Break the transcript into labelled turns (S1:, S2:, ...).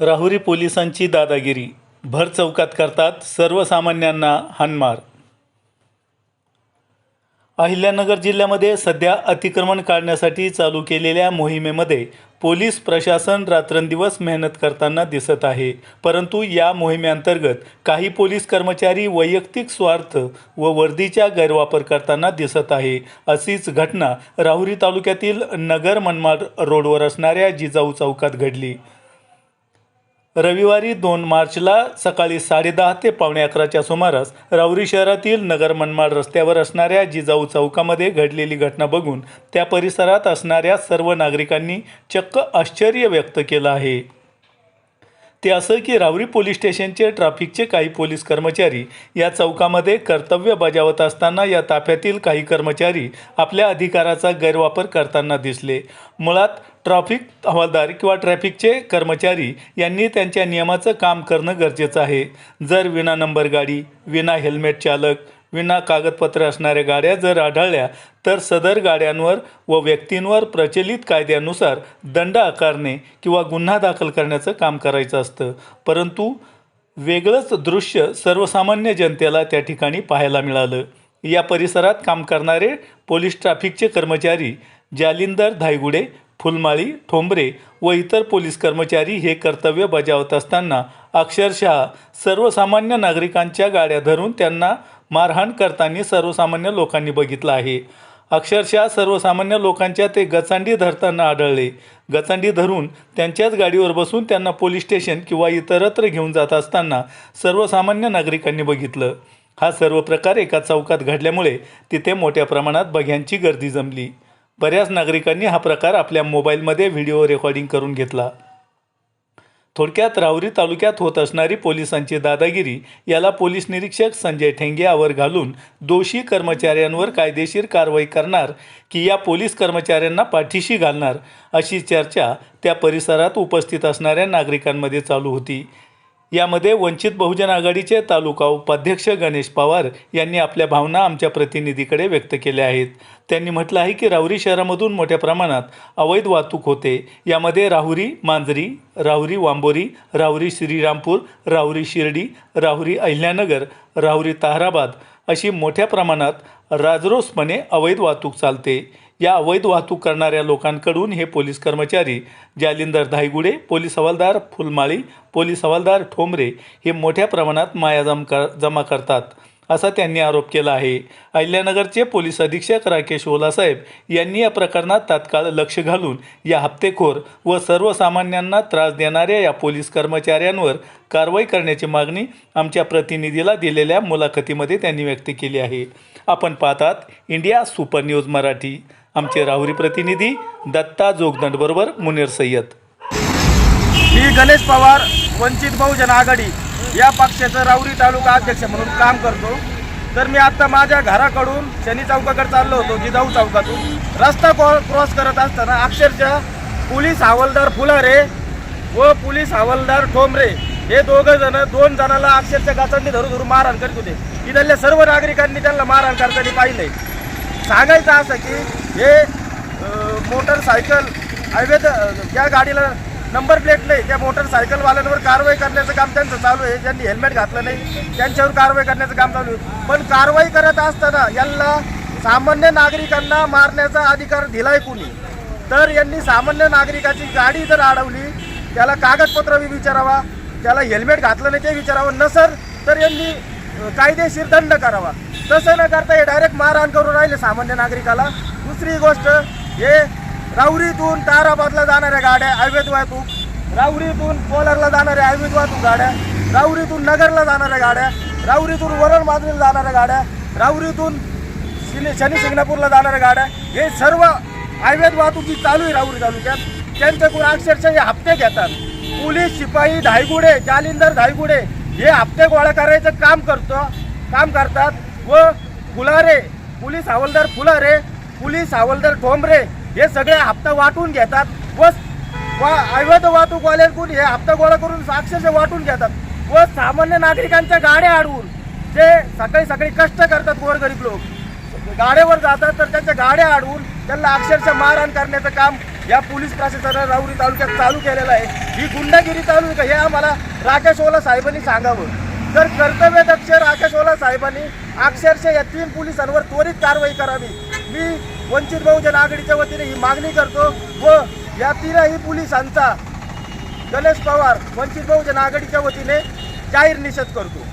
S1: राहुरी पोलिसांची दादागिरी. भर चौकात करतात सर्वसामान्यांना हानमार. अहिल्यानगर जिल्ह्यामध्ये सध्या अतिक्रमण काढण्यासाठी चालू केलेल्या मोहिमेमध्ये पोलीस प्रशासन रात्रंदिवस मेहनत करताना दिसत आहे. परंतु या मोहिमेअंतर्गत काही पोलीस कर्मचारी वैयक्तिक स्वार्थ व वर्दीचा गैरवापर करताना दिसत आहे. अशीच घटना राहुरी तालुक्यातील नगर मनमाड रोडवर असणाऱ्या जिजाऊ चौकात घडली. रविवारी दोन मार्चला सकाळी साडेदहा ते पावणे अकराच्या सुमारास राऊरी शहरातील नगर मनमाड रस्त्यावर असणाऱ्या जिजाऊ चौकामध्ये घडलेली घटना बघून त्या परिसरात असणाऱ्या सर्व नागरिकांनी चक्क आश्चर्य व्यक्त केलं आहे. ते असं की रावरी पोलीस स्टेशनचे ट्रॅफिकचे काही पोलीस कर्मचारी या चौकामध्ये कर्तव्य बजावत असताना या ताफ्यातील काही कर्मचारी आपल्या अधिकाराचा गैरवापर करताना दिसले. मुळात ट्रॅफिक हवालदार किंवा ट्रॅफिकचे कर्मचारी यांनी त्यांच्या नियमाचं काम करणं गरजेचं आहे. जर विना नंबर गाडी विना हेल्मेट चालक विना कागदपत्रे असणाऱ्या गाड्या जर आढळल्या तर सदर गाड्यांवर व व्यक्तींवर प्रचलित कायद्यानुसार दंड आकारणे किंवा गुन्हा दाखल करण्याचं काम करायचं असतं. परंतु वेगळंच दृश्य सर्वसामान्य जनतेला त्या ठिकाणी पाहायला मिळालं. या परिसरात काम करणारे पोलीस ट्रॅफिकचे कर्मचारी जालिंदर धायगुडे फुलमाळी ठोंबरे व इतर पोलीस कर्मचारी हे कर्तव्य बजावत असताना अक्षरशः सर्वसामान्य नागरिकांच्या गाड्या धरून त्यांना मारहाण करताना सर्वसामान्य लोकांनी बघितलं आहे. अक्षरशः सर्वसामान्य लोकांच्या ते गचांडी धरताना आढळले. गचांडी धरून त्यांच्याच गाडीवर बसून त्यांना पोलीस स्टेशन किंवा इतरत्र घेऊन जात असताना सर्वसामान्य नागरिकांनी बघितलं. हा सर्व प्रकार एका चौकात घडल्यामुळे तिथे मोठ्या प्रमाणात बघ्यांची गर्दी जमली. बऱ्याच नागरिकांनी हा प्रकार आपल्या मोबाईलमध्ये व्हिडिओ रेकॉर्डिंग करून घेतला. थोडक्यात रावरी तालुक्यात होत असणारी पोलिसांची दादागिरी याला पोलीस निरीक्षक संजय ठेंगे आवर घालून दोषी कर्मचाऱ्यांवर कायदेशीर कारवाई करणार की या पोलीस कर्मचाऱ्यांना पाठीशी घालणार अशी चर्चा त्या परिसरात उपस्थित असणाऱ्या नागरिकांमध्ये चालू होती. यामध्ये वंचित बहुजन आघाडीचे तालुका उपाध्यक्ष गणेश पवार यांनी आपल्या भावना आमच्या प्रतिनिधीकडे व्यक्त केल्या आहेत. त्यांनी म्हटलं आहे की राहुरी शहरामधून मोठ्या प्रमाणात अवैध वाहतूक होते. यामध्ये राहुरी मांजरी राहुरी वांबोरी राहुरी श्रीरामपूर राहुरी शिर्डी राहुरी अहिल्यानगर राहुरी ताहराबाद अशी मोठ्या प्रमाणात राजरोसपणे अवैध वाहतूक चालते. या अवैध वाहतूक करणाऱ्या लोकांकडून हे पोलीस कर्मचारी जालिंदर धायगुडे पोलीस हवालदार फुलमाळी पोलीस हवालदार ठोंबरे हे मोठ्या प्रमाणात मायाजम कर जमा करतात असा त्यांनी आरोप केला आहे. अहिल्यानगरचे पोलीस अधीक्षक राकेश ओलासाहेब यांनी या प्रकरणात तात्काळ लक्ष घालून या हप्तेखोर व सर्वसामान्यांना त्रास देणाऱ्या या पोलीस कर्मचाऱ्यांवर कारवाई करण्याची मागणी आमच्या प्रतिनिधीला दिलेल्या मुलाखतीमध्ये त्यांनी व्यक्त केली आहे. आपण पाहतात इंडिया सुपर न्यूज मराठी. आमचे राहुरी प्रतिनिधी दत्ता जोगदंड बरोबर मुनीर सय्यद.
S2: मी गणेश पवार वंचित बहुजन आघाडी या पक्षाचं राऊरी तालुका अध्यक्ष म्हणून काम करतो. तर मी आता माझ्या घराकडून शनी चौकाकडे चाललो होतो जिजाऊ चौकातून. रस्ता क्रॉ- क्रॉस करत असताना अक्षरशः पोलीस हवालदार फुलारे व पोलीस हवालदार ठोंबरे हे दोघं जण दोन जणाला अक्षरशः गाचांनी धरून धरून मारहाण करीत होते. इथल्या सर्व नागरिकांनी त्यांना मारहाण करताना पाहिलंय. सांगायचं असं की हे मोटरसायकल अवैध ज्या गाडीला नंबर प्लेट नाही त्या मोटरसायकलवाल्यांवर कारवाई करण्याचं काम त्यांचं चालू आहे. ज्यांनी हेल्मेट घातलं नाही त्यांच्यावर कारवाई करण्याचं काम चालू आहे. पण कारवाई करत असताना यांना सामान्य नागरिकांना मारण्याचा अधिकार दिलाय कुणी? तर यांनी सामान्य नागरिकाची गाडी जर अडवली त्याला कागदपत्र बी विचारावा त्याला हेल्मेट घातलं नाही ते विचारावं. नसर तर यांनी कायदेशीर दंड करावा. तसं न करता हे डायरेक्ट मारहाण करून राहिले सामान्य नागरिकाला. दुसरी गोष्ट हे राऊरीतून ताराबादला जाणाऱ्या गाड्या अवैध वाहतूक. राऊरीतून कोलरला जाणाऱ्या अवैध वाहतूक गाड्या. राऊरीतून नगरला जाणाऱ्या गाड्या. राऊरीतून वरण माजरीला जाणाऱ्या गाड्या. राऊरीतून शनी शनी शिंगणापूरला जाणाऱ्या गाड्या. हे सर्व अवैध वाहतुकी चालू आहे राहुरी तालुक्यात त्यांच्याकडून अक्षरशः हे हप्ते घेतात. पोलीस शिपाई धायगुडे जालिंदर धायगुडे हे हप्ते गोळा करायचं काम करतो काम करतात. व फुलारे पोलीस हवालदार फुलारे पोलीस हवालदार ठोंबरे हे सगळे हप्ता वाटून घेतात व वा अवैध वाहतूकवाल्यांकडून हे हप्ता गोळा करून अक्षरशः वाटून घेतात व सामान्य नागरिकांच्या गाड्या अडवून जे सकाळी सकाळी कष्ट करतात गोरगरीब लोक गाड्यावर जातात तर त्यांच्या गाड्या अडवून त्यांना अक्षरशः मारहाण करण्याचं काम या पोलीस प्रशासनाने राऊरी तालुक्यात चालू केलेलं आहे. ही गुंडागिरी चालू आहे का हे आम्हाला राकेश ओला साहेबांनी सांगावं. तर कर्तव्यदक्ष राकेश ओला साहेबांनी अक्षरशः या तीन पोलिसांवर त्वरित कारवाई करावी. मी वंचित बहुजन आघाडीच्या वतीने ही मागणी करतो व या तीनही पोलिसांचा गणेश पवार वंचित बहुजन आघाडीच्या वतीने जाहीर निषेध करतो.